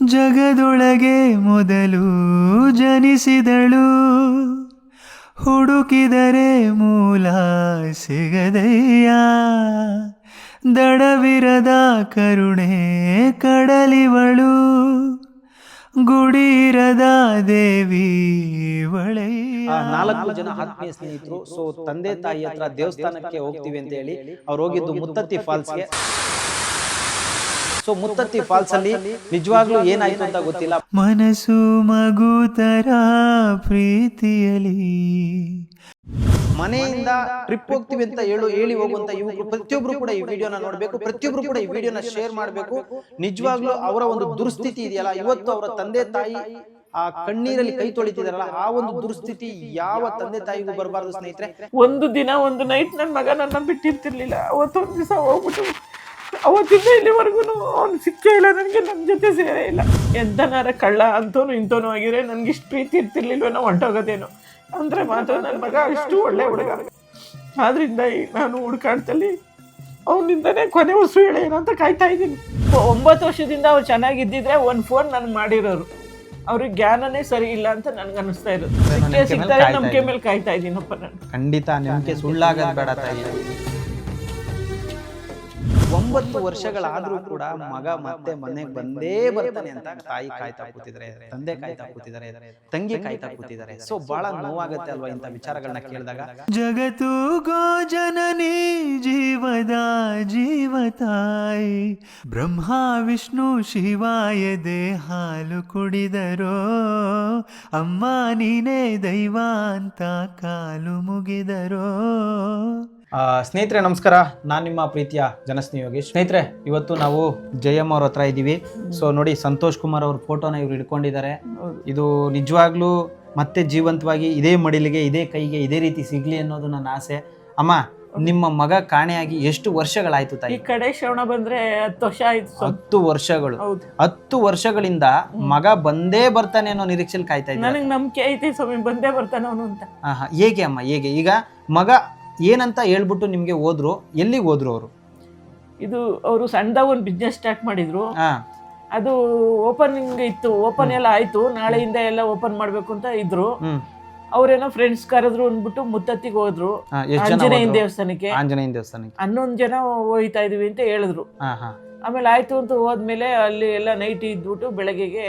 ಜಗದೊಳಗೆ ಮೊದಲು ಜನಿಸಿದಳು. ಹುಡುಕಿದರೆ ಮೂಲ ಸಿಗದಯ್ಯ ದಡವಿರದ ಕರುಣೆ ಕಡಲಿವಳು. ಗುಡಿರದ ದೇವಿ ಆ ಒಳೆಯ ನಾಲ್ಕು ಜನ ಆತ್ಮೀಯ ಸ್ನೇಹಿತರು, ಸೊ ತಂದೆ ತಾಯಿ ಹತ್ರ ದೇವಸ್ಥಾನಕ್ಕೆ ಹೋಗ್ತೀವಿ ಅಂತ ಹೇಳಿ ಅವ್ರು ಹೋಗಿದ್ದು ಮುತ್ತತ್ತಿ ಫಾಲ್ಸ್ಗೆ. ಸೊ ಮುತ್ತತ್ತಿ ಫಾಲ್ಸ್ ಅಲ್ಲಿ ನಿಜವಾಗ್ಲೂ ಏನಾಯ್ತು ಅಂತ ಗೊತ್ತಿಲ್ಲ. ಮನಸ್ಸು ಮಗುತರ ಪ್ರೀತಿಯಲಿ ಮನೆಯಿಂದ ಟ್ರಿಪ್ ಹೋಗ್ತೀವಿ ಅಂತ ಹೇಳು ಹೇಳಿ ಹೋಗುವಂತ ಯುವಕರು ಪ್ರತಿಯೊಬ್ರು ಕೂಡ ಈ ವಿಡಿಯೋನ ನೋಡ್ಬೇಕು ಪ್ರತಿಯೊಬ್ರು ಕೂಡ ಈ ವಿಡಿಯೋನ ಶೇರ್ ಮಾಡಬೇಕು. ನಿಜವಾಗ್ಲೂ ಅವರ ಒಂದು ದುರ್ಸ್ಥಿತಿ ಇದೆಯಲ್ಲ ಇವತ್ತು ಅವರ ತಂದೆ ತಾಯಿ ಆ ಕಣ್ಣೀರಲ್ಲಿ ಕೈ ತೊಳಿತಿದಾರಲ್ಲ ಆ ಒಂದು ದುರ್ಸ್ಥಿತಿ ಯಾವ ತಂದೆ ತಾಯಿಗೂ ಬರಬಾರ್ದು ಸ್ನೇಹಿತರೆ. ಒಂದು ದಿನ ಒಂದು ನೈಟ್ ನನ್ನ ಮಗ ನನ್ನ ಬಿಟ್ಟಿರ್ತಿರ್ಲಿಲ್ಲ. ಅವತ್ತೊಂದು ದಿವಸ ಹೋಗ್ಬಿಟ್ಟು ಅವತ್ತಿಂದ ಇಲ್ಲಿವರೆಗೂ ಅವ್ನು ಸಿಕ್ಕೇ ಇಲ್ಲ ನನಗೆ ನನ್ನ ಜೊತೆ ಸೇರೇ ಇಲ್ಲ. ಎಂತನಾರ ಕಳ್ಳ ಅಂತೂ ಇಂತೋನು ಆಗಿದ್ರೆ ನನಗೆ ಇಷ್ಟು ಪ್ರೀತಿ ಇರ್ತಿರ್ಲಿಲ್ವೇನೋ ಹೊಂಟೋಗೋದೇನೋ ಅಂದರೆ ಮಾತ್ರ ನನ್ನ ಮಗ ಅಷ್ಟು ಒಳ್ಳೆ ಹುಡುಗ. ಆದ್ರಿಂದ ನಾನು ಹುಡುಕಾಡ್ತಲ್ಲಿ ಅವನಿಂದನೇ ಕೊನೆ ಉಸಿರು ಹೇಳೇನೋ ಅಂತ ಕಾಯ್ತಾ ಇದ್ದೀನಿ. ಒಂಬತ್ತು ವರ್ಷದಿಂದ ಅವ್ರು ಚೆನ್ನಾಗಿದ್ದಿದ್ರೆ ಒಂದು ಫೋನ್ ನನಗೆ ಮಾಡಿರೋರು. ಅವ್ರಿಗೆ ಜ್ಞಾನನೇ ಸರಿ ಇಲ್ಲ ಅಂತ ನನಗೆ ಅನಿಸ್ತಾ ಇರೋದು. ಸಿಗ್ತಾರೆ ನಂಬಿಕೆ ಮೇಲೆ ಕಾಯ್ತಾ ಇದ್ದೀನಪ್ಪ ನಾನು. ಖಂಡಿತ ನಂಬಿಕೆ ತಾಯಿ. ಒಂಬತ್ತು ವರ್ಷಗಳಾದ್ರೂ ಕೂಡ ಮಗ ಮತ್ತೆ ಮನೆಗೆ ಬಂದೇ ಬರ್ತಾನೆ ಅಂತ ತಾಯಿ ಕಾಯ್ತಾ ಕೂತಿದ್ದಾರೆ ತಂದೆ ಕಾಯ್ತಾ ಕೂತಿದ್ದಾರೆ ತಂಗಿ ಕಾಯ್ತಾ ಕೂತಿದ್ದಾರೆ ಸೊ ಬಹಳ ನೋವಾಗುತ್ತೆ ಅಲ್ವಾ ಇಂಥ ವಿಚಾರಗಳನ್ನ ಕೇಳಿದಾಗ? ಜಗತ್ತು ಗೋ ಜನನಿ ಜೀವದ ತಾಯಿ ಬ್ರಹ್ಮ ವಿಷ್ಣು ಶಿವಾಯ ಹಾಲು ಕುಡಿದರೋ. ಅಮ್ಮ ನೀನೇ ದೈವ ಅಂತ ಕಾಲು ಮುಗಿದರೋ. ಸ್ನೇಹಿತರೆ ನಮಸ್ಕಾರ. ನಾನು ನಿಮ್ಮ ಪ್ರೀತಿಯ ಜನಸ್ನೇಹಿ ಯೋಗೇಶ್. ಸ್ನೇಹಿತರೆ ಇವತ್ತು ನಾವು ಜಯಮ್ಮ ಅವ್ರ ಹತ್ರ ಇದ್ದೀವಿ ಸೊ ನೋಡಿ ಸಂತೋಷ್ ಕುಮಾರ್ ಅವ್ರ ಫೋಟೋನ ಇವ್ರು ಇಟ್ಕೊಂಡಿದ್ದಾರೆ ಇದು ನಿಜವಾಗ್ಲೂ ಮತ್ತೆ ಜೀವಂತವಾಗಿ ಇದೇ ಮಡಿಲಿಗೆ ಇದೇ ಕೈಗೆ ಇದೇ ರೀತಿ ಸಿಗ್ಲಿ ಅನ್ನೋದು ನನ್ನ ಆಸೆ. ಅಮ್ಮ ನಿಮ್ಮ ಮಗ ಕಾಣೆಯಾಗಿ ಎಷ್ಟು ವರ್ಷಗಳಾಯ್ತು ಈ ತಾಯಿ ಕಡೆ ಶ್ರವಣ ಬಂದ್ರೆ ಹತ್ತು ವರ್ಷ ಆಯ್ತು. ಹತ್ತು ವರ್ಷಗಳು. ಹೌದು. ಹತ್ತು ವರ್ಷಗಳಿಂದ ಮಗ ಬಂದೇ ಬರ್ತಾನೆ ಅನ್ನೋ ನಿರೀಕ್ಷೆಲಿ ಕಾಯ್ತಾ ಇದ್ದಾರೆ? ನನಗೆ ನಂಬಿಕೆ ಐತಿ ಸ್ವಾಮಿ ಬಂದೇ ಬರ್ತಾನೆ ಅವನು ಅಂತ. ಆಹಾ, ಹೇಗೆ ಅಮ್ಮ ಹೇಗೆ? ಈಗ ಮಗ ಏನಂತ ಹೇಳ್ಬಿಟ್ಟು ನಿಮಗೆ ಹೋದ್ರು ಎಲ್ಲಿ ಹೋದ್ರು ಅವರು? ಇದು ಅವರು ಸಣ್ಣದಾಗ ಒಂದು ಬಿಸ್ನೆಸ್ ಸ್ಟಾರ್ಟ್ ಮಾಡಿದ್ರು. ಹಾ. ಅದು ಓಪನಿಂಗ್ ಇತ್ತು ಓಪನ್ ಎಲ್ಲ ಆಯ್ತು ನಾಳೆಯಿಂದ ಎಲ್ಲ ಓಪನ್ ಮಾಡ್ಬೇಕು ಅಂತ ಇದ್ರು. ಹ್ಮ್. ಅವ್ರೇನೋ ಫ್ರೆಂಡ್ಸ್ ಕರೆದ್ರು ಅಂದ್ಬಿಟ್ಟು ಮುತ್ತತ್ತಿಗೆ ಹೋದ್ರು. ಹಾ, ಎಷ್ಟ್ ಜನ ಆಂಜನೇಯನ ಹೋದ್ರು? ದೇವಸ್ಥಾನಕ್ಕೆ. ಆಂಜನೇಯ ದೇವಸ್ಥಾನಕ್ಕೆ. ಹನ್ನೊಂದು ಜನ ಹೋಯ್ತಾ ಇದೀವಿ ಅಂತ ಹೇಳಿದ್ರು. ಹಾ ಹಾ. ಆಮೇಲೆ ಆಯ್ತು ಅಂತ ಹೋದ್ಮೇಲೆ ಅಲ್ಲಿ ಎಲ್ಲ ನೈಟ್ ಇದ್ಬಿಟ್ಟು ಬೆಳಗ್ಗೆಗೆ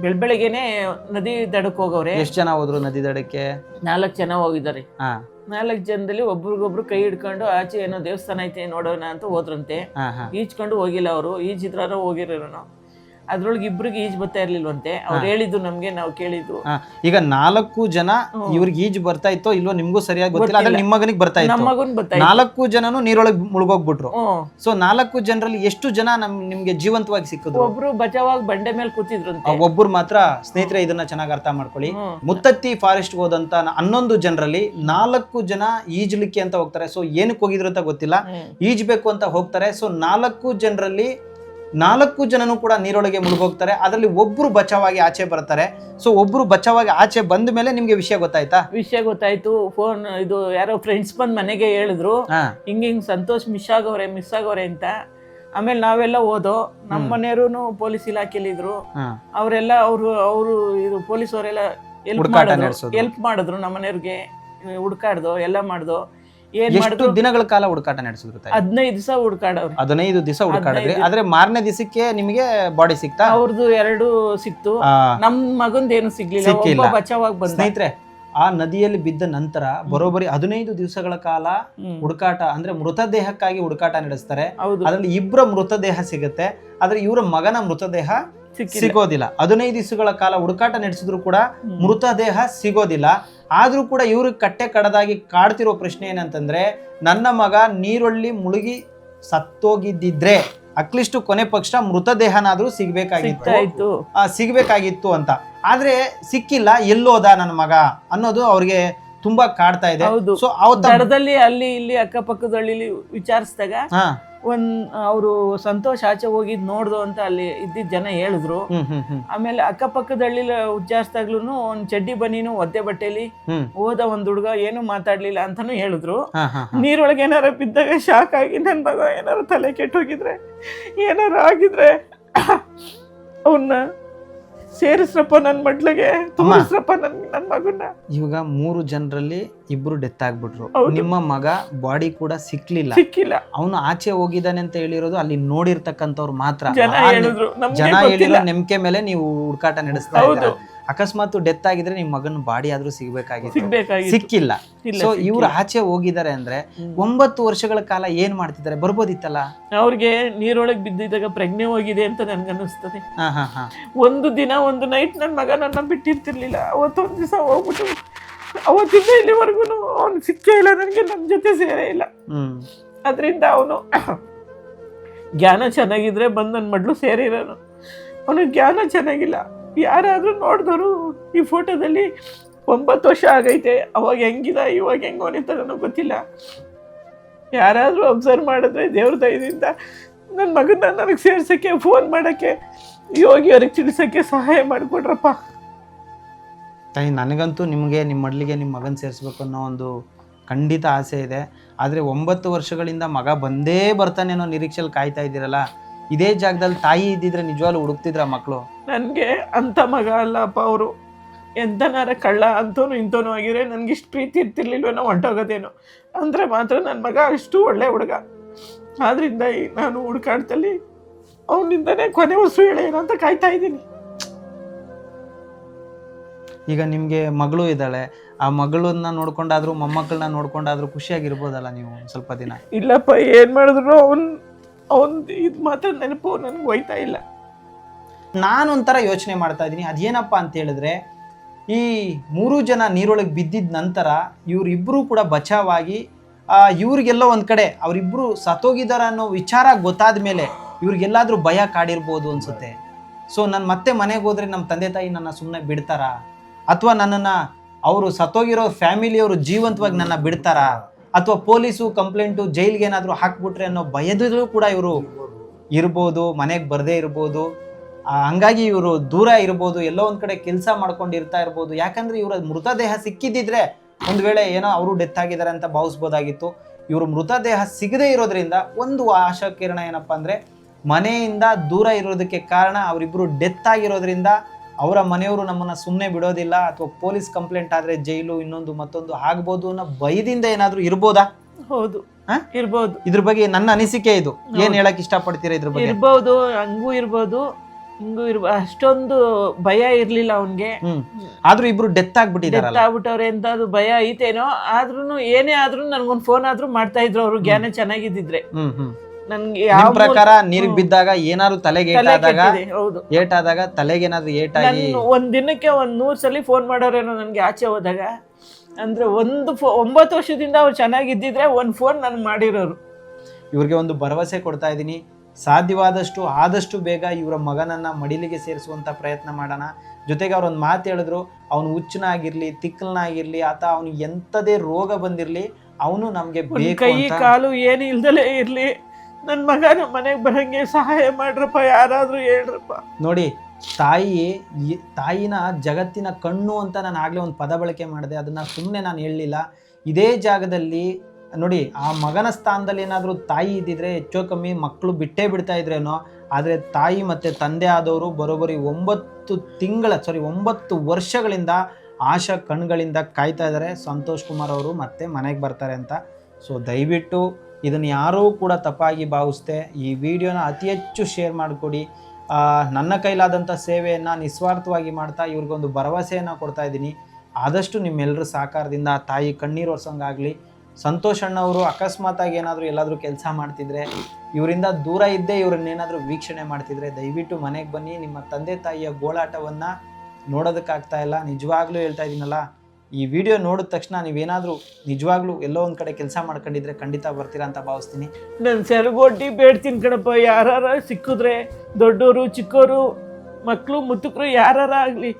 ಬೆಳ ಬೆಳಗ್ಗೆನೆ ನದಿ ದಡಕ್ಕೆ ಹೋಗವ್ರೆ. ಎಷ್ಟು ಜನ ಹೋದ್ರು ನದಿ ದಡಕ್ಕೆ? ನಾಲ್ಕು ಜನ ಹೋಗಿದ್ದಾರೆ. ಹಾ. ನಾಲ್ಕು ಜನದಲ್ಲಿ ಒಬ್ರಿಗೊಬ್ರು ಕೈ ಹಿಡ್ಕೊಂಡು ಆಚೆ ಏನೋ ದೇವಸ್ಥಾನ ಐತೆ ನೋಡೋಣ ಅಂತ ಹೋದ್ರಂತೆ. ಈಜ್ಕೊಂಡು ಹೋಗಿಲ್ಲ ಅವರು. ಈಜಿದ್ರಾರ ಹೋಗಿರೋನು ಅದ್ರೊಳಗೆ ಇಬ್ರಿಗೆ ಈಜ್ ಬರ್ತಾ ಇರ್ಲಿಲ್ವಂತೆ ಅವ್ರು. ಹೇಳಿದ್ದು ನಮ್ಗೆ ನಾವು ಕೇಳಿದ್ದು. ಈಗ ನಾಲ್ಕು ಜನ. ಇವ್ರಿಗೆ ಈಜು ಬರ್ತಾ ಇತ್ತೋ ಇಲ್ವೋ ನಿಮ್ಗೂ ಸರಿಯಾಗಿ ಗೊತ್ತಿಲ್ಲ ಆದ್ರೆ ನಿಮ್ಮ ಮಗನಿಗೆ ಬರ್ತಾ ನಮ್ಮ ಇತ್ತು ಮಗನ್ ಬರ್ತಾ ಇತ್ತು. ನಾಲ್ಕು ಜನನು ನೀರೊಳಗೆ ಮುಳುಗೋಗ್ಬಿಟ್ರು ಹ್ಮ್. ಸೊ ನಾಲ್ಕು ಜನರಲ್ಲಿ ಎಷ್ಟು ಜನ ನಮ್ ನಿಮ್ಗೆ ಜೀವಂತವಾಗಿ ಸಿಕ್ಕಿದ್ರು ಒಬ್ರು ಬಚಾವಾಗ ಬಂಡೆ ಮೇಲೆ ಕೂತಿದ್ರಂತೆ ಒಬ್ಬರು ಮಾತ್ರ ಸ್ನೇಹಿತರೆ ಇದನ್ನ ಚೆನ್ನಾಗಿ ಅರ್ಥ ಮಾಡ್ಕೊಳ್ಳಿ ಹ್ಮ್. ಮುತ್ತತ್ತಿ ಫಾರೆಸ್ಟ್ ಹೋದಂತ ನ- ಹನ್ನೊಂದು ಜನರಲ್ಲಿ ನಾಲ್ಕು ಜನ ಈಜ್ಲಿಕ್ಕೆ ಅಂತ ಹೋಗ್ತಾರೆ ಸೊ ಏನಕ್ಕೆ ಹೋಗಿದ್ರು ಅಂತ ಗೊತ್ತಿಲ್ಲ ಹ್ಮ್. ಈಜ್ಬೇಕು ಅಂತ ಹೋಗ್ತಾರೆ ಸೊ ನಾಲ್ಕು ಜನರಲ್ಲಿ ನಾಲ್ಕು ಜನನು ಕೂಡ ನೀರೊಳಗೆ ಮುಳುಗೋಗ್ತಾರೆ. ಅದರಲ್ಲಿ ಒಬ್ರು ಬಚಾವಾಗಿ ಆಚೆ ಬರ್ತಾರೆ. ಸೊ ಒಬ್ರು ಬಚಾವಾಗಿ ಆಚೆ ಬಂದ ಮೇಲೆ ನಿಮ್ಗೆ ವಿಷಯ ಗೊತ್ತಾಯ್ತಾ? ವಿಷಯ ಗೊತ್ತಾಯ್ತು. ಫೋನ್ ಇದು ಯಾರೋ ಫ್ರೆಂಡ್ಸ್ ಬಂದ್ ಮನೆಗೆ ಹೇಳಿದ್ರು. ಹಾ. ಹಿಂಗ್ ಹಿಂಗ್ ಸಂತೋಷ್ ಮಿಸ್ ಆಗವ್ರೆ ಮಿಸ್ ಆಗವ್ರೆ ಅಂತ. ಆಮೇಲೆ ನಾವೆಲ್ಲ ಓದೋ ನಮ್ಮ. ಮನೆಯವರು ಪೊಲೀಸ್ ಇಲಾಖೆಲಿದ್ರು ಹಾ. ಅವರೆಲ್ಲ ಅವರು ಅವರು ಇದು ಪೊಲೀಸ್ ಅವರೆಲ್ಲ ಹೆಲ್ಪ್ ಹುಡುಕಾಟ ಮಾಡಿದ್ರು. ನಡೆಸೋದು. ಹೆಲ್ಪ್ ಮಾಡಿದ್ರು ನಮ್ಮ ಮನೆಯವ್ರಿಗೆ ಹುಡ್ಕಾಡ್ದು ಎಲ್ಲ ಮಾಡ್ದು. ಎಷ್ಟು ದಿನಗಳ ಕಾಲ ಹುಡುಕಾಟ ನಡೆಸಿದ್ರು ಹದಿನೈದು ದಿವಸ ಹುಡುಕಾಡವ್ರು ಹದಿನೈದು ದಿವಸ ಹುಡುಕಾಡಿದ್ರಿ. ಆದ್ರೆ ಮಾರನೇ ದಿವಸಕ್ಕೆ ನಿಮಗೆ ಬಾಡಿ ಸಿಕ್ತಾ? ಅವ್ರದ್ದು ಎರಡು ಸಿಕ್ತು. ನಮ್ ಮಗಂದ್ ಏನು ಸಿಗ್ಲಿಲ್ಲ. ಬಚಾವಾಗಿ ಬಂದ. ಸ್ನೇಹಿತರೆ ಆ ನದಿಯಲ್ಲಿ ಬಿದ್ದ ನಂತರ ಬರೋಬರಿ ಹದಿನೈದು ದಿವಸಗಳ ಕಾಲ. ಹುಡುಕಾಟ ಅಂದ್ರೆ ಮೃತದೇಹಕ್ಕಾಗಿ ಹುಡುಕಾಟ ನಡೆಸ್ತಾರೆ. ಅದ್ರಲ್ಲಿ ಇಬ್ಬರ ಮೃತದೇಹ ಸಿಗುತ್ತೆ. ಆದ್ರೆ ಇವರ ಮಗನ ಮೃತದೇಹ ಸಿಗೋದಿಲ್ಲ. ಹದಿನೈದು ದಿವಸಗಳ ಕಾಲ ಹುಡುಕಾಟ ನಡೆಸಿದ್ರು ಕೂಡ. ಮೃತದೇಹ ಸಿಗೋದಿಲ್ಲ. ಆದ್ರೂ ಕೂಡ ಇವರು ಕಟ್ಟೆ ಕಡದಾಗಿ ಕಾಡ್ತಿರೋ ಪ್ರಶ್ನೆ ಏನಂತಂದ್ರೆ ನನ್ನ ಮಗ ನೀರೊಳ್ಳಿ ಮುಳುಗಿ ಸತ್ತೋಗಿದ್ದಿದ್ರೆ ಅಟ್ಲೀಸ್ಟ್ ಕೊನೆ ಪಕ್ಷ ಮೃತದೇಹನಾದ್ರೂ ಸಿಗ್ಬೇಕಾಗಿತ್ತು. ಆ, ಸಿಗ್ಬೇಕಾಗಿತ್ತು ಅಂತ. ಆದ್ರೆ ಸಿಕ್ಕಿಲ್ಲ ಎಲ್ಲೋದ ನನ್ನ ಮಗ ಅನ್ನೋದು ಅವ್ರಿಗೆ ತುಂಬಾ ಕಾಡ್ತಾ ಇದೆ. ಸೊ ಅಲ್ಲಿ ಇಲ್ಲಿ ಅಕ್ಕಪಕ್ಕದಲ್ಲಿ ವಿಚಾರಿಸಿದಾಗ ಹಾ. ಒಂದ್ ಅವರು ಸಂತೋಷ್ ಆಚೆ ಹೋಗಿದ್ ನೋಡ್ದು ಅಂತ ಅಲ್ಲಿ ಇದ್ದಿದ್ ಜನ ಹೇಳಿದ್ರು. ಆಮೇಲೆ ಅಕ್ಕಪಕ್ಕದಲ್ಲಿ ವಿಚಾರಿಸಿದಾಗ್ಲೂ ಒಂದ್ ಚಡ್ಡಿ ಬನ್ನಿನು ಒದ್ದೆ ಬಟ್ಟೆಲಿ ಹೋದ ಒಂದ್ ಹುಡುಗ ಏನು ಮಾತಾಡ್ಲಿಲ್ಲ ಅಂತಾನು ಹೇಳಿದ್ರು. ನೀರೊಳಗೆ ಏನಾರ ಬಿದ್ದಾಗ ಶಾಕ್ ಆಗಿ ನನ್ ಮಗ ಏನಾರ ತಲೆ ಕೆಟ್ಟೋಗಿದ್ರೆ ಏನಾರ ಆಗಿದ್ರೆ ಅವನ್ನ ಸೇರಿಸ್ರಪ್ಪ ನನ್ನ ಮಡ್ಲಿಗೆ ತೋರಿಸ್ರಪ್ಪ ನನ್ ನನ್ನ ಮಗನ್ನ ಇವಾಗ ಮೂರು ಜನರಲ್ಲಿ ಇಬ್ರು ಡೆತ್ ಆಗ್ಬಿಟ್ರು. ನಿಮ್ಮ ಮಗ ಬಾಡಿ ಕೂಡ ಸಿಕ್ಲಿಲ್ಲ. ಸಿಕ್ಕಿಲ್ಲ. ಅವನು ಆಚೆ ಹೋಗಿದ್ದಾನೆ ಅಂತ ಹೇಳಿರೋದು ಅಲ್ಲಿ ನೋಡಿರ್ತಕ್ಕಂಥವ್ರು ಮಾತ್ರ. ಜನ ಹೇಳಿದ್ರು. ನಂಬಿಕೆ ಮೇಲೆ ನೀವು ಹುಡುಕಾಟ ನಡೆಸ್ತಾ. ಇದ್ದೀರಾ? ಅಕಸ್ಮಾತ್ ಡೆತ್ ಆಗಿದ್ರೆ ನಿಮ್ಮ ಮಗನ ಬಾಡಿ ಆದ್ರೂ ಸಿಗ್ಬೇಕಾಗಿತ್ತು. ಸಿಗ್ಬೇಕಾಗಿತ್ತು. ಸಿಕ್ಕಿಲ್ಲ. ಸೊ ಇವ್ರು ಆಚೆ ಹೋಗಿದ್ದಾರೆ ಅಂದ್ರೆ ಒಂಬತ್ತು ವರ್ಷಗಳ ಕಾಲ ಏನ್ ಮಾಡ್ತಿದ್ದಾರೆ? ಬರ್ಬೋದಿತ್ತಲ್ಲ? ಅವ್ರಿಗೆ ನೀರೊಳಗೆ ಬಿದ್ದಿದ್ದಾಗ ಪ್ರಜ್ಞೆ ಹೋಗಿದೆ ಅಂತ ನನ್ಗನ್ನಿಸ್ತದೆ. ಹಾ ಹಾ ಹಾ. ಒಂದು ದಿನ ಒಂದು ನೈಟ್ ನನ್ನ ಮಗ ನನ್ನ ಬಿಟ್ಟಿರ್ತಿರ್ಲಿಲ್ಲ. ಅವತ್ತೊಂದು ದಿವಸ ಹೋಗ್ಬಿಟ್ಟು ಅವತ್ತಿಂದ ಇಲ್ಲಿವರೆಗೂ ಅವ್ನು ಸಿಕ್ಕೇ ಇಲ್ಲ ನನಗೆ ನನ್ನ ಜೊತೆ ಸೇರೇ ಇಲ್ಲ. ಅದರಿಂದ ಅವನು ಜ್ಞಾನ ಚೆನ್ನಾಗಿದ್ರೆ ಬಂದು ನನ್ನ ಮಡ್ಲು ಸೇರಿರೋನು. ಅವನಿಗೆ ಜ್ಞಾನ ಚೆನ್ನಾಗಿಲ್ಲ. ಯಾರಾದರೂ ನೋಡಿದವರು ಈ ಫೋಟೋದಲ್ಲಿ ಒಂಬತ್ತು ವರ್ಷ ಆಗೈತೆ, ಅವಾಗ ಹೆಂಗಿದ, ಇವಾಗ ಹೆಂಗೋ ಅನ್ನೋ ಗೊತ್ತಿಲ್ಲ. ಯಾರಾದರೂ ಅಬ್ಸರ್ವ್ ಮಾಡಿದ್ರೆ ದೇವ್ರ ದಯದಿಂದ ನನ್ನ ಮಗನ ನನಗೆ ಸೇರ್ಸೋಕ್ಕೆ ಫೋನ್ ಮಾಡೋಕ್ಕೆ, ಯೋಗಿ ಅವ್ರಿಗೆ ತಿಳಿಸೋಕ್ಕೆ ಸಹಾಯ ಮಾಡಿಕೊಡ್ರಪ್ಪ. ತಾಯಿ, ನನಗಂತೂ ನಿಮಗೆ ನಿಮ್ಮ ಮಡಲಿಗೆ ನಿಮ್ಮ ಮಗನ ಸೇರಿಸ್ಬೇಕು ಅನ್ನೋ ಒಂದು ಖಂಡಿತ ಆಸೆ ಇದೆ. ಆದರೆ ಒಂಬತ್ತು ವರ್ಷಗಳಿಂದ ಮಗ ಬಂದೇ ಬರ್ತಾನೆ ಅನ್ನೋ ನಿರೀಕ್ಷೆಯಲ್ಲಿ ಕಾಯ್ತಾ ಇದ್ದೀರಲ್ಲ ಇದೇ ಜಾಗದಲ್ಲಿ ತಾಯಿ ಇದ್ದಿದ್ರೆ ನಿಜವಾಗ್ಲೂ ಹುಡುಕ್ತಿದ್ರ ಮಕ್ಕಳು ನನಗೆ ಅಂಥ ಮಗ ಅಲ್ಲಪ್ಪ ಅವರು. ಎಂತನಾರ ಕಳ್ಳ ಅಂತೋನು ಇಂತೋನು ಆಗಿದ್ರೆ ನನಗೆ ಇಷ್ಟು ಪ್ರೀತಿ ಇರ್ತಿರ್ಲಿಲ್ವೇನೋ ಹೊಂಟೋಗೋದೇನು ಅಂದರೆ ಮಾತ್ರ ನನ್ನ ಮಗ ಅಷ್ಟು ಒಳ್ಳೆ ಹುಡುಗ. ಆದ್ರಿಂದ ನಾನು ಹುಡುಕಾಡ್ತಲ್ಲಿ ಅವನಿಂದನೇ ಕೊನೆ ಉಸು ಹೇಳೇನೋ ಅಂತ ಕಾಯ್ತಾ ಇದ್ದೀನಿ. ಈಗ ನಿಮಗೆ ಮಗಳು ಇದ್ದಾಳೆ. ಆ ಮಗಳನ್ನ ನೋಡ್ಕೊಂಡಾದ್ರೂ ಮೊಮ್ಮಕ್ಕಳನ್ನ ನೋಡ್ಕೊಂಡಾದ್ರೂ ಖುಷಿಯಾಗಿರ್ಬೋದಲ್ಲ ನೀವು ಸ್ವಲ್ಪ ದಿನ? ಇಲ್ಲಪ್ಪ ಏನು ಮಾಡಿದ್ರು ಅವನ್ ಅವನ್ ಇದು ಮಾತ್ರ ನೆನಪು, ನನಗೆ ಹೋಯ್ತಾ ಇಲ್ಲ. ನಾನೊಂಥರ ಯೋಚನೆ ಮಾಡ್ತಾ ಇದ್ದೀನಿ. ಅದೇನಪ್ಪ ಅಂತ ಹೇಳಿದ್ರೆ, ಈ ಮೂರು ಜನ ನೀರೊಳಗೆ ಬಿದ್ದಿದ ನಂತರ ಇವರಿಬ್ಬರು ಕೂಡ ಬಚಾವಾಗಿ ಇವ್ರಿಗೆಲ್ಲೋ ಒಂದು ಕಡೆ ಅವರಿಬ್ಬರು ಸತ್ತೋಗಿದ್ದಾರೆ ಅನ್ನೋ ವಿಚಾರ ಗೊತ್ತಾದ ಮೇಲೆ ಇವ್ರಿಗೆಲ್ಲಾದರೂ ಭಯ ಕಾಡಿರ್ಬೋದು ಅನ್ಸುತ್ತೆ. ಸೊ ನಾನು ಮತ್ತೆ ಮನೆಗೆ ಹೋದರೆ ನಮ್ಮ ತಂದೆ ತಾಯಿ ನನ್ನ ಸುಮ್ಮನೆ ಬಿಡ್ತಾರಾ? ಅಥವಾ ನನ್ನನ್ನು ಅವರು ಸತ್ತೋಗಿರೋ ಫ್ಯಾಮಿಲಿಯವರು ಜೀವಂತವಾಗಿ ನನ್ನ ಬಿಡ್ತಾರಾ? ಅಥವಾ ಪೊಲೀಸು ಕಂಪ್ಲೇಂಟು ಜೈಲ್ಗೆ ಏನಾದರೂ ಹಾಕ್ಬಿಟ್ರೆ ಅನ್ನೋ ಭಯದಲ್ಲೂ ಕೂಡ ಇವರು ಇರ್ಬೋದು, ಮನೆಗೆ ಬರದೇ ಇರ್ಬೋದು ಹಂಗಾಗಿ ಇವರು ದೂರ ಇರ್ಬೋದು, ಎಲ್ಲೋ ಒಂದು ಕಡೆ ಕೆಲಸ ಮಾಡ್ಕೊಂಡು ಇರ್ತಾ ಇರ್ಬೋದು. ಯಾಕಂದ್ರೆ ಇವರ ಮೃತದೇಹ ಸಿಕ್ಕಿದ್ದಿದ್ರೆ ಒಂದು ವೇಳೆ ಏನೋ ಅವರು ಡೆತ್ ಆಗಿದ್ದಾರೆ ಅಂತ ಭಾವಿಸ್ಬೋದಾಗಿತ್ತು. ಇವರು ಮೃತದೇಹ ಸಿಗದೇ ಇರೋದ್ರಿಂದ ಒಂದು ಆಶಾಕಿರಣ ಏನಪ್ಪ ಅಂದರೆ ಮನೆಯಿಂದ ದೂರ ಇರೋದಕ್ಕೆ ಕಾರಣ ಅವರಿಬ್ರು ಡೆತ್ ಆಗಿರೋದ್ರಿಂದ ಅವರ ಮನೆಯವರು ನಮ್ಮನ್ನ ಸುಮ್ಮನೆ ಬಿಡೋದಿಲ್ಲ ಅಥವಾ ಪೊಲೀಸ್ ಕಂಪ್ಲೇಂಟ್ ಆದ್ರೆ ಜೈಲು ಇನ್ನೊಂದು ಮತ್ತೊಂದು ಆಗ್ಬೋದು ಅನ್ನೋ ಭಯದಿಂದ ಏನಾದರೂ ಇರ್ಬೋದಾ? ಹೌದು? ಇರ್ಬೋದು. ಇದ್ರ ಬಗ್ಗೆ ನನ್ನ ಅನಿಸಿಕೆ ಇದು. ಏನ್ ಹೇಳಕ್ ಇಷ್ಟಪಡ್ತೀರಾ ಇದ್ರ ಬಗ್ಗೆ? ಇರ್ಬೋದು ಹಂಗೂ ಇರ್ಬೋದು ಹಿಂಗೂ ಇರ್ಬೋದು ಅಷ್ಟೊಂದು ಭಯ ಇರ್ಲಿಲ್ಲ ಅವನ್ಗೆ. ಆದ್ರೂ ಇಬ್ರು ಡೆತ್ ಡೆತ್ ಆಗ್ಬಿಟ್ಟಿದಾರಲ್ಲ ಆಗ್ಬಿಟ್ಟವ್ರೆ ಅಂತ ಅದು ಭಯ ಐತೇನೋ ಆದ್ರೂ ಏನೇ ಆದ್ರೂ ನನ್ಗೊಂದು ಫೋನ್ ಆದ್ರೂ ಮಾಡ್ತಾ ಇದ್ರು ಅವ್ರು ಜ್ಞಾನ ಚೆನ್ನಾಗಿದ್ದಿದ್ರೆ. ನನ್ಗೆ ನಿಮ್ ಯಾವ ಪ್ರಕಾರ ನೀರ್ ಬಿದ್ದಾಗ ಏನಾದ್ರು ತಲೆಗೆ ತಲೆ ಕೆಟ್ಟಿದೆ, ಹೌದು. ಏಟಾದಾಗ ತಲೆಗೆ ಏನಾದ್ರು ಏಟಾಗಿ ನನ್ ಒಂದ್ ದಿನಕ್ಕೆ ಒಂದ್ ನೂರ್ ಸಲ ಫೋನ್ ಮಾಡೋರೇನೋ ನನ್ಗೆ ಆಚೆ ಹೋದಾಗ. ಅಂದ್ರೆ ಒಂದು ಫೋ ಒಂಬತ್ತು ವರ್ಷದಿಂದ ಅವ್ರು ಚೆನ್ನಾಗಿದ್ದಿದ್ರೆ ಒಂದ್ ಫೋನ್ ನನ್ಗೆ ಮಾಡಿರೋರು. ಇವ್ರಿಗೆ ಒಂದು ಭರವಸೆ ಕೊಡ್ತಾ ಇದ್ದೀನಿ. ಸಾಧ್ಯವಾದಷ್ಟು ಆದಷ್ಟು ಬೇಗ ಇವರ ಮಗನನ್ನ ಮಡಿಲಿಗೆ ಸೇರಿಸುವಂತ ಪ್ರಯತ್ನ ಮಾಡೋಣ. ಜೊತೆಗೆ ಅವ್ರೊಂದು ಮಾತು ಹೇಳಿದ್ರು ಅವನು ಹುಚ್ಚನಾಗಿರ್ಲಿ ತಿಕ್ಕಲನಾಗಿರ್ಲಿ ಆತ ಅವನು ಎಂಥದೇ ರೋಗ ಬಂದಿರ್ಲಿ ಅವನು ನಮ್ಗೆ ಒಂದ್ ಬೇಕು ಕೈ ಅಂತ. ಕಾಲು ಏನು ಇಲ್ದಲೇ ಇರ್ಲಿ. ನನ್ ಮಗ ನಮ್ಮ ಮನೆಗೆ ಬರಂಗೆ ಸಹಾಯ ಮಾಡ್ರಪ್ಪ, ಯಾರಾದರೂ ಹೇಳ್ರಪ್ಪ. ನೋಡಿ, ತಾಯಿ, ಈ- ತಾಯಿನ ಜಗತ್ತಿನ ಕಣ್ಣು ಅಂತ ನಾನು ಆಗಲೇ ಒಂದು ಪದ ಬಳಕೆ ಮಾಡಿದೆ, ಅದನ್ನ ಸುಮ್ಮನೆ ನಾನು ಹೇಳಲಿಲ್ಲ. ಇದೇ ಜಾಗದಲ್ಲಿ, ನೋಡಿ, ಆ ಮಗನ ಸ್ಥಾನದಲ್ಲಿ ಏನಾದರೂ ತಾಯಿ ಇದ್ದಿದ್ರೆ ಹೆಚ್ಚೋ ಕಮ್ಮಿ ಮಕ್ಕಳು ಬಿಟ್ಟೇ ಬಿಡ್ತಾ ಇದ್ರೇನೋ, ಆದರೆ ತಾಯಿ ಮತ್ತು ತಂದೆ ಆದವರು ಬರೋಬ್ಬರಿ ಒಂಬತ್ತು ತಿಂಗಳ ಸಾರಿ ಒಂಬತ್ತು ವರ್ಷಗಳಿಂದ ಆಶಾ ಕಣ್ಗಳಿಂದ ಕಾಯ್ತಾ ಇದ್ದಾರೆ ಸಂತೋಷ್ ಕುಮಾರ್ ಅವರು ಮತ್ತೆ ಮನೆಗೆ ಬರ್ತಾರೆ ಅಂತ. ಸೊ ದಯವಿಟ್ಟು ಇದನ್ನು ಯಾರೂ ಕೂಡ ತಪ್ಪಾಗಿ ಭಾವಿಸ್ದೆ, ಈ ವಿಡಿಯೋನ ಅತಿ ಹೆಚ್ಚು ಶೇರ್ ಮಾಡಿಕೊಡಿ. ನನ್ನ ಕೈಲಾದಂಥ ಸೇವೆಯನ್ನು ನಿಸ್ವಾರ್ಥವಾಗಿ ಮಾಡ್ತಾ ಇವ್ರಿಗೊಂದು ಭರವಸೆಯನ್ನು ಕೊಡ್ತಾ ಇದ್ದೀನಿ. ಆದಷ್ಟು ನಿಮ್ಮೆಲ್ಲರ ಸಹಕಾರದಿಂದ, ತಾಯಿ ಕಣ್ಣೀರು ಒರೆಸೋಂಗಾಗಲಿ, ಸಂತೋಷ್ ಅಣ್ಣವರು ಅಕಸ್ಮಾತಾಗಿ ಏನಾದರೂ ಎಲ್ಲಾದರೂ ಕೆಲಸ ಮಾಡ್ತಿದ್ರೆ, ಇವರಿಂದ ದೂರ ಇದ್ದೇ ಇವ್ರನ್ನೇನಾದರೂ ವೀಕ್ಷಣೆ ಮಾಡ್ತಿದ್ರೆ, ದಯವಿಟ್ಟು ಮನೆಗೆ ಬನ್ನಿ. ನಿಮ್ಮ ತಂದೆ ತಾಯಿಯ ಗೋಳಾಟವನ್ನು ನೋಡೋದಕ್ಕಾಗ್ತಾ ಇಲ್ಲ. ನಿಜವಾಗ್ಲೂ ಹೇಳ್ತಾ ಇದ್ದೀನಲ್ಲ ಈ ವಿಡಿಯೋ ನೋಡಿದ ತಕ್ಷಣ ನೀವೇನಾದರೂ ನಿಜವಾಗ್ಲೂ ಎಲ್ಲೋ ಒಂದು ಕಡೆ ಕೆಲಸ ಮಾಡ್ಕೊಂಡಿದ್ರೆ ಖಂಡಿತ ಬರ್ತೀರಾ ಅಂತ ಭಾವಿಸ್ತೀನಿ. ನನ್ನ ಸೆರಗೊಡ್ಡಿ ಬೇಡ್ತೀನಿ ಕಣಪ್ಪ. ಯಾರು ಸಿಕ್ಕಿದ್ರೆ ದೊಡ್ಡವರು ಚಿಕ್ಕೋರು ಮಕ್ಕಳು ಮುತ್ತುಕರು ಯಾರು ಆಗಲಿ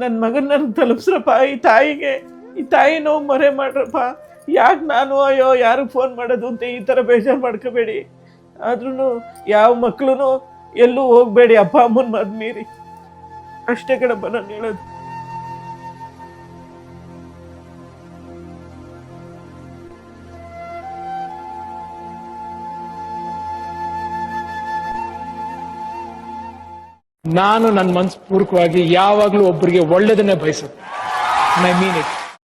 ನನ್ನ ಮಗನ ನನ್ನ ತಲುಪಿಸ್ರಪ್ಪ. ಈ ತಾಯಿಗೆ, ಈ ತಾಯಿ ನೋವು ಮರೆ ಮಾಡ್ರಪ್ಪ. ಯಾಕೆ ನಾನು ಅಯ್ಯೋ ಯಾರು ಫೋನ್ ಮಾಡೋದು ಅಂತ ಈ ಥರ ಬೇಜಾರು ಮಾಡ್ಕೋಬೇಡಿ. ಆದ್ರೂ ಯಾವ ಮಕ್ಕಳು ಎಲ್ಲೂ ಹೋಗಬೇಡಿ, ಅಪ್ಪ, ಅಮ್ಮನ ಮೀರಿ. ಅಷ್ಟೇ ಕಣಪ್ಪ ನಾನು ಹೇಳೋದು. ನಾನು ನನ್ನ ಮನಸ್ಪೂರ್ವಕವಾಗಿ ಯಾವಾಗಲೂ ಒಬ್ಬರಿಗೆ ಒಳ್ಳೇದನ್ನೇ ಬಯಸೋದು ಐ ಮೀನ್ ಇಟ್